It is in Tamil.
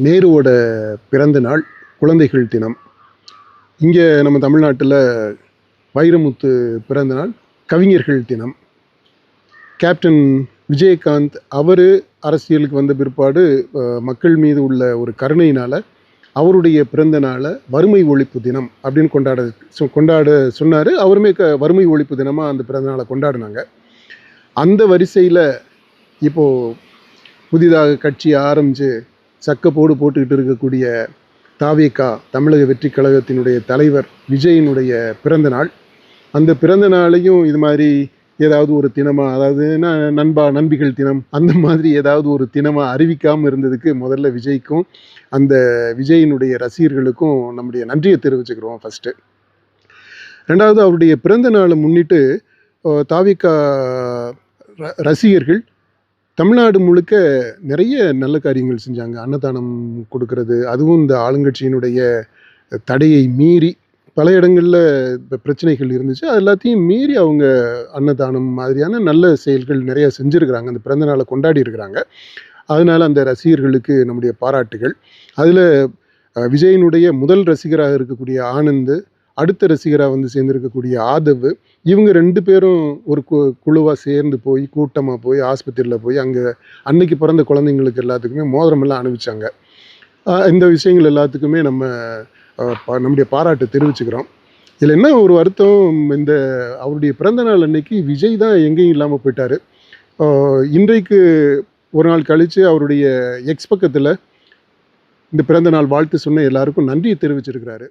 நேருவோட பிறந்த நாள் குழந்தைகள் தினம். இங்கே நம்ம தமிழ்நாட்டில் வைரமுத்து பிறந்த நாள் கவிஞர்கள் தினம். கேப்டன் விஜயகாந்த் அவர் அரசியலுக்கு வந்த பிற்பாடு மக்கள் மீது உள்ள ஒரு கருணையினால் அவருடைய பிறந்த நாளை வறுமை ஒழிப்பு தினம் அப்படின்னு கொண்டாட சொ- கொண்டாட சொன்னார். அவருமே க வறுமை ஒழிப்பு தினமாக அந்த பிறந்த நாளை கொண்டாடினாங்க. அந்த வரிசையில் இப்போது புதிதாக கட்சி ஆரம்பித்து சக்கப்போடு போட்டுக்கிட்டு இருக்கக்கூடிய தாவேகா தமிழக வெற்றி கழகத்தினுடைய தலைவர் விஜயினுடைய பிறந்த நாள். அந்த பிறந்த நாளையும் இது மாதிரி ஏதாவது ஒரு தினமா அதாவது நண்பா நண்பிகள் தினம் அந்த மாதிரி ஏதாவது ஒரு தினமா அறிவிக்காமல் இருந்ததுக்கு முதல்ல விஜய்க்கும் அந்த விஜயினுடைய ரசிகர்களுக்கும் நம்முடைய நன்றியை தெரிவிச்சுக்கிறோம் ஃபஸ்ட்டு ரெண்டாவது அவருடைய பிறந்த நாளை முன்னிட்டு அஹ், தாவேகா ர- ரசிகர்கள் தமிழ்நாடு முழுக்க நிறைய நல்ல காரியங்கள் செஞ்சாங்க. அன்னதானம் கொடுக்கறது அதுவும் இந்த ஆளுங்கட்சியினுடைய தடையை மீறி பல இடங்களில் இப்போ பிரச்சனைகள் இருந்துச்சு. அது எல்லாத்தையும் மீறி அவங்க அன்னதானம் மாதிரியான நல்ல செயல்கள் நிறைய செஞ்சுருக்கிறாங்க. அந்த பிறந்த நாளை கொண்டாடி இருக்கிறாங்க. அதனால் அந்த ரசிகர்களுக்கு நம்முடைய பாராட்டுகள். அதில் விஜயனுடைய முதல் ரசிகராக இருக்கக்கூடிய ஆனந்த் அடுத்த ரசிகராக வந்து சேர்ந்துருக்கக்கூடிய ஆதவ் இவங்க ரெண்டு பேரும் ஒரு கு குழுவாக சேர்ந்து போய் கூட்டமாக போய் ஆஸ்பத்திரியில் போய் அங்கே அன்னைக்கு பிறந்த குழந்தைங்களுக்கு எல்லாத்துக்குமே மோதிரமெல்லாம் அனுப்பிச்சாங்க இந்த விஷயங்கள் எல்லாத்துக்குமே நம்ம நம்முடைய பாராட்டை தெரிவிச்சுக்கிறோம். இதில் என்ன ஒரு வருத்தம் இந்த அவருடைய பிறந்த நாள் அன்னைக்கு விஜய் தான் எங்கேயும் இல்லாமல் போயிட்டார். இன்றைக்கு ஒரு நாள் கழித்து அவருடைய எக்ஸ் பக்கத்தில் இந்த பிறந்த நாள் வாழ்த்து சொன்ன எல்லாருக்கும் நன்றியை தெரிவிச்சிருக்கிறாரு.